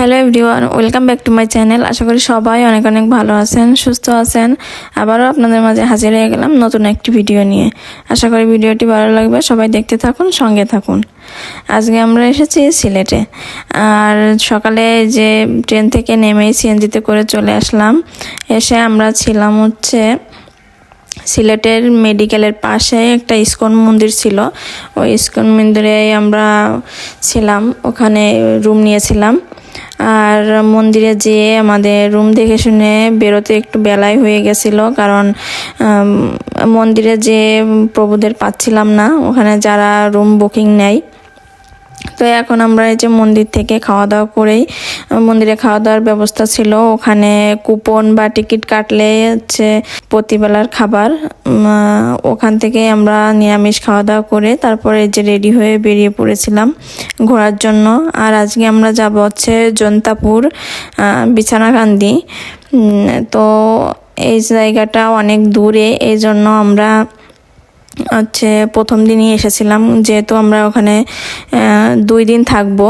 Hello everyone, welcome back to my channel. আশা করি সবাই অনেক অনেক ভালো আছেন, সুস্থ আছেন। আবারও আপনাদের মাঝে হাজির হয়ে গেলাম নতুন একটি ভিডিও নিয়ে। আশা করি ভিডিওটি ভালো লাগবে। সবাই দেখতে থাকুন, সঙ্গে থাকুন। আজকে আমরা এসেছি সিলেটে। আর সকালে যে ট্রেন থেকে নেমেই সিএনজিতে করে চলে আসলাম, এসে আমরা ছিলাম হচ্ছে সিলেটের মেডিকেলের পাশে একটা ইস্কন মন্দির ছিল। ওই ইস্কন মন্দিরে আমরা ছিলাম, ওখানে রুম নিয়েছিলাম। আর মন্দিরে যেয়ে আমাদের রুম দেখে শুনে বেরোতে একটু বেলায় হয়ে গেছিল, কারণ মন্দিরে যে প্রভুদের পাচ্ছিলাম না। ওখানে যারা রুম বুকিং নেয় তো এখন আমরা এই যে মন্দির থেকে খাওয়া দাওয়া করেই মন্দিরে খাওয়া দাওয়ার ব্যবস্থা ছিল। ওখানে কুপন বা টিকিট কাটলে হচ্ছে প্রতিবেলার খাবার। ওখান থেকে আমরা নিরামিষ খাওয়া দাওয়া করে তারপরে এই যে রেডি হয়ে বেরিয়ে পড়েছিলাম ঘোরার জন্য। আর আজকে আমরা যাব হচ্ছে জন্তাপুর বিছানাকান্দি। তো এই জায়গাটা অনেক দূরে এই জন্য আমরা হচ্ছে প্রথম দিনই এসেছিলাম, যেহেতু আমরা ওখানে দুই দিন থাকব।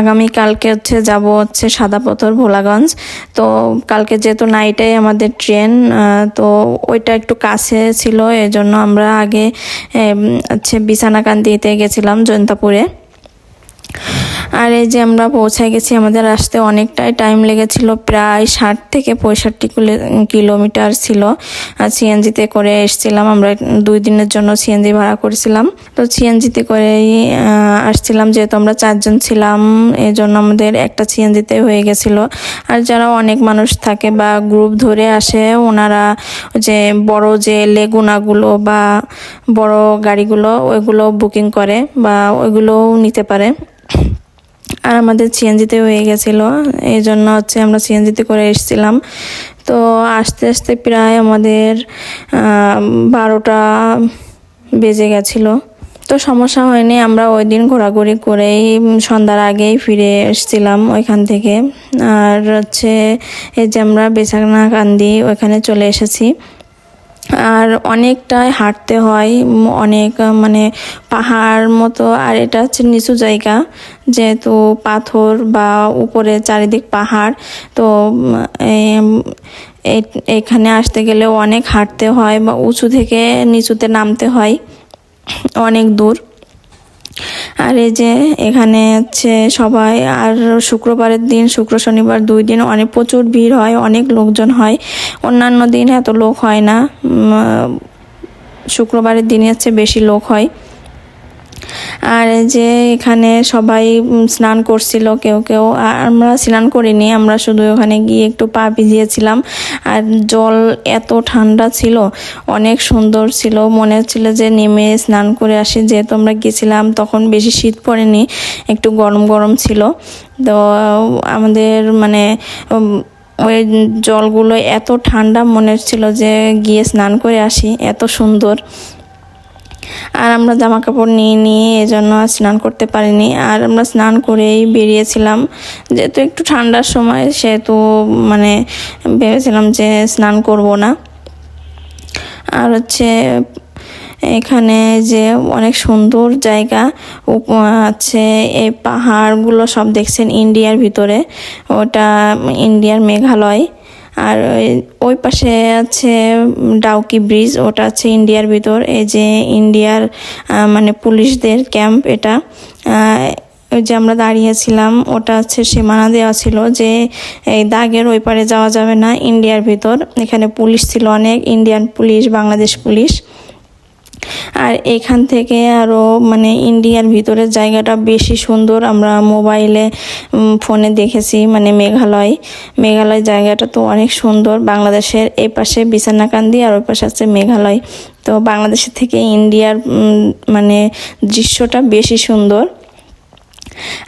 আগামী কালকে হচ্ছে যাব হচ্ছে সাদা পাথর ভোলাগঞ্জ। তো কালকে যেহেতু নাইটাই আমাদের ট্রেন তো ওইটা একটু কাছে ছিল, এজন্য আমরা আগে হচ্ছে বিছানাকান্দিতে গেছিলাম জয়ন্তাপুরে। আর এই যে আমরা পৌঁছে গেছি, আমাদের আসতে অনেকটাই টাইম লেগেছিল, প্রায় ষাট থেকে পঁয়ষট্টি কিলো- কিলোমিটার ছিল। আর সিএনজিতে করে এসেছিলাম, আমরা দুই দিনের জন্য সিএনজি ভাড়া করেছিলাম। তো সিএনজিতে করেই আসছিলাম, যেহেতু আমরা চারজন ছিলাম এই জন্য আমাদের একটা সিএনজিতে হয়ে গেছিল। আর যারা অনেক মানুষ থাকে বা গ্রুপ ধরে আসে, ওনারা যে বড় যে লেগুনাগুলো বা বড় গাড়িগুলো, ওইগুলো বুকিং করে বা ওইগুলোও নিতে পারে। আর আমাদের সিএনজিতে হয়ে গেছিল। এই জন্য হচ্ছে আমরা সিএনজিতে করে এসেছিলাম। তো আস্তে আস্তে প্রায় আমাদের বারোটা বেজে গেছিল। তো সমস্যা হয়নি, আমরা ওই দিন ঘোরাঘুরি করেই সন্ধ্যার আগেই ফিরে এসেছিলাম ওইখান থেকে। আর হচ্ছে এই যে আমরা বেচানা কান্দি ওইখানে চলে এসেছি। আর অনেকটাই হাঁটতে হয় অনেক মানে পাহাড় মতো, আর এটা হচ্ছে নিচু জায়গা, যেহেতু পাথর বা উপরে চারিদিক পাহাড়, তো এখানে আসতে গেলে অনেক হাঁটতে হয় বা উঁচু থেকে নিচুতে নামতে হয়, অনেক দূর। আর এই যে এখানে হচ্ছে সবাই, আর শুক্রবারের দিন, শুক্র শনিবার দুই দিন অনেক প্রচুর ভিড় হয়, অনেক লোকজন হয়। অন্যান্য দিন এত লোক হয় না। শুক্রবারের দিনে হচ্ছে বেশি লোক হয়। আর যে এখানে সবাই স্নান করছিল, কেউ কেউ। আর আমরা স্নান করিনি, আমরা শুধু ওখানে গিয়ে একটু পা ভিজিয়েছিলাম। আর জল এত ঠান্ডা ছিল, অনেক সুন্দর ছিল। মনে হচ্ছিল যে নেমে স্নান করে আসি। যেহেতু আমরা গেছিলাম, তখন বেশি শীত পড়েনি, একটু গরম গরম ছিল। তো, আমাদের মানে ওই জলগুলো এত ঠান্ডা মনে হচ্ছিল যে গিয়ে স্নান করে আসি, এত সুন্দর। আর আমরা জামা কাপড় নিয়ে নিয়ে এজন্য স্নান করতে পারিনি। আর আমরা স্নান করেই বেরিয়েছিলাম। যেহেতু একটু ঠান্ডার সময়, সেহেতু মানে ভেবেছিলাম যে স্নান করব না। আর হচ্ছে এখানে যে অনেক সুন্দর জায়গা আছে এই পাহাড়গুলো সব দেখছেন ইন্ডিয়ার ভিতরে। ওটা ইন্ডিয়ার মেঘালয়। আর ওই- পাশে আছে ডাউকি ব্রিজ, ওটা আছে ইন্ডিয়ার ভিতর। এই যে ইন্ডিয়ার মানে পুলিশদের ক্যাম্প এটা। ওই যে আমরা দাঁড়িয়েছিলাম, ওটা হচ্ছে সীমানা দেওয়া ছিল যে এই দাগের ওই পারে যাওয়া যাবে না, ইন্ডিয়ার ভিতর। এখানে পুলিশ ছিল অনেক, ইন্ডিয়ান পুলিশ, বাংলাদেশ পুলিশ। আর এখান থেকে আরও মানে ইন্ডিয়ার ভিতরের জায়গাটা বেশি সুন্দর। আমরা মোবাইলে ফোনে দেখেছি মানে মেঘালয়। মেঘালয় জায়গাটা তো অনেক সুন্দর। বাংলাদেশের এই পাশে বিছানাকান্দি আর ওই পাশে আছে মেঘালয়। তো বাংলাদেশের থেকে ইন্ডিয়ার মানে দৃশ্যটা বেশি সুন্দর।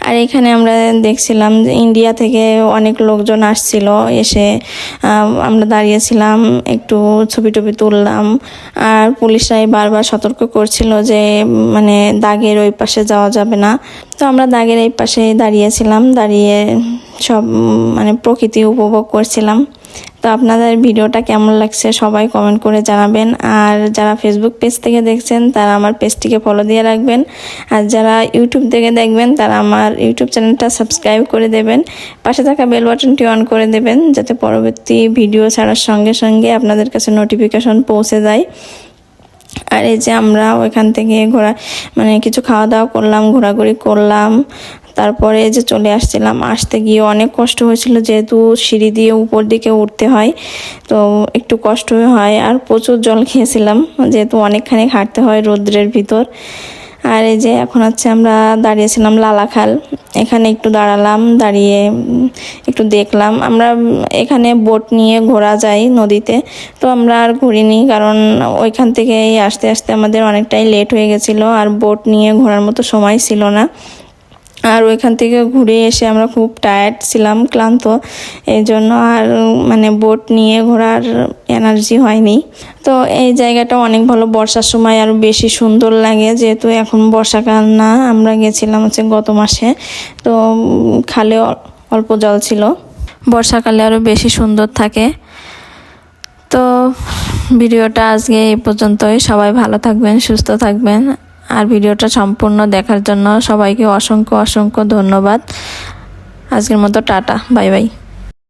আর এখানে আমরা দেখছিলাম যে ইন্ডিয়া থেকে অনেক লোকজন আসছিল, এসে আমরা দাঁড়িয়েছিলাম, একটু ছবি টবি তুললাম। আর পুলিশরাই বারবার সতর্ক করছিল যে মানে দাগের ওই পাশে যাওয়া যাবে না। তো আমরা দাগের এই পাশে দাঁড়িয়েছিলাম, দাঁড়িয়ে সব মানে প্রকৃতি উপভোগ করছিলাম। তো আপনাদের ভিডিওটা কেমন লাগছে সবাই কমেন্ট করে জানাবেন। আর যারা ফেসবুক পেজ থেকে দেখছেন, তারা আমার পেজটিকে ফলো দিয়ে রাখবেন। আর যারা ইউটিউব থেকে দেখবেন, তারা আমার ইউটিউব চ্যানেলটা সাবস্ক্রাইব করে দেবেন। পাশে থাকা বেল বাটনটি অন করে দেবেন, যাতে পরবর্তী ভিডিও ছাড়ার সঙ্গে সঙ্গে আপনাদের কাছে নোটিফিকেশন পৌঁছে যায়। আর এই যে আমরা ওইখান থেকে ঘোরা মানে কিছু খাওয়া দাওয়া করলাম, ঘোরাঘুরি করলাম। তারপরে যে চলে আসছিলাম, আসতে গিয়ে অনেক কষ্ট হয়েছিল যেহেতু সিঁড়ি দিয়ে উপর দিকে উঠতে হয়, তো একটু কষ্ট হয় আর প্রচুর জল খেয়েছিলাম যেহেতু অনেকখানি হাঁটতে হয় রৌদ্রের ভিতর। আর এই যে এখন হচ্ছে আমরা দাঁড়িয়েছিলাম লালাখাল, এখানে একটু দাঁড়ালাম, দাঁড়িয়ে একটু দেখলাম। আমরা এখানে বোট নিয়ে ঘোরা যায় নদীতে, তো আমরা আর ঘুরিনি কারণ ওইখান থেকে আসতে আসতে আমাদের অনেকটাই লেট হয়ে গেছিল আর বোট নিয়ে ঘোরার মতো সময় ছিল না। আর ওইখান থেকে ঘুরে এসে আমরা খুব টায়ার্ড ছিলাম, ক্লান্ত। এই জন্য আর মানে বোট নিয়ে ঘোরার এনার্জি হয়নি। তো এই জায়গাটা অনেক ভালো, বর্ষার সময় আরও বেশি সুন্দর লাগে, যেহেতু এখন বর্ষাকাল না, আমরা গেছিলাম হচ্ছে গত মাসে। তো খালে অল্প জল ছিল। বর্ষাকালে আরও বেশি সুন্দর থাকে। তো ভিডিওটা আজকে এই পর্যন্তই। সবাই ভালো থাকবেন, সুস্থ থাকবেন। আর ভিডিওটা সম্পূর্ণ দেখার জন্য সবাইকে অসংখ্য অসংখ্য ধন্যবাদ। আজকের মতো টাটা বাই বাই।